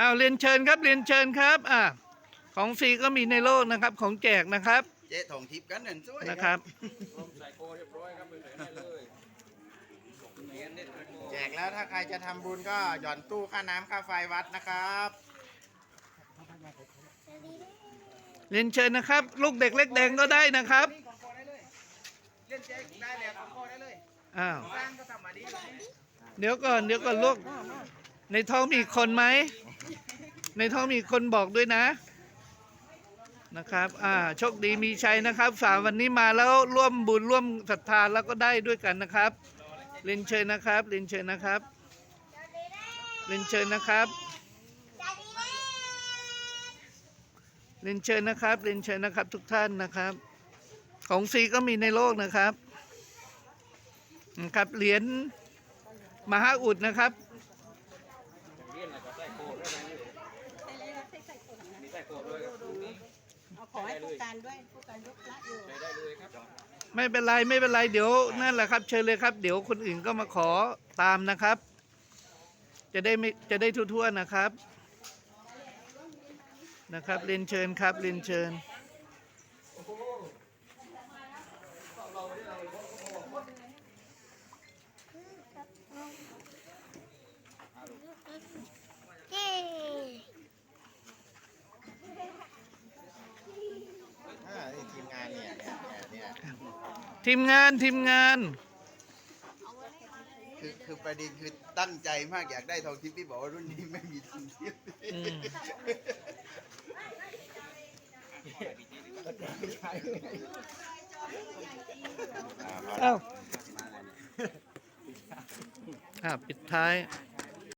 อ้าวเรียนเชิญครับเรียนเชิญครับอ่าของฟรีก็มีในโลกนะครับ ของแจกนะครับเจ๊ทองทิพย์กันนั่นสวยนะครับแจกแล้วถ้าใครจะทำบุญก็หย่อนตู้ค่าน้ำค่าไฟวัดนะครับ เรียนเชิญนะครับ ลูกเด็กเล็กแดงก็ได้นะครับนี่ของโคได้เลยเล่นเจ๊ได้เลยของโคได้เลยอ้าวสร้างก็ทำมาดีเลยเดี๋ยวก่อนเดี๋ยวก่อนลูกในท้องมีคนไหม ในท้องมีคนบอกด้วยนะนะครับ อ่า โชคดีมีชัยนะครับสามวันนี้มาแล้วร่วมบุญร่วมศรัทธาแล้วก็ได้ด้วยกันนะครับ เรียนเชิญนะครับ เรียนเชิญนะครับ เรียนเชิญนะครับ เรียนเชิญนะครับ เรียนเชิญนะครับ ทุกท่านนะครับ ของฟรีก็มีในโลกนะครับ นะครับ เหรียญมหาอุดนะครับ เอา ขอให้ผู้การด้วยผู้การยกพระอยู่ไม่เป็นไรไม่เป็นไรเดี๋ยวนั่นแหละครับ เชิญเลยครับ เดี๋ยวคนอื่นก็มาขอตามนะครับ จะได้ไม่จะได้ทั่วๆนะครับนะครับเรียนเชิญครับเรียนเชิญ อ่านี่ทีมงานเนี่ยเนี่ยเนี่ยเนี่ย ทีมงานทีมงาน คือคือประเด็นคือตั้งใจมากอยากได้ทองทิพย์พี่บอกว่ารุ่นนี้ไม่มีทองทิพย์อืมอ่าพอแล้วเอ้าอ่าปิดท้ายอ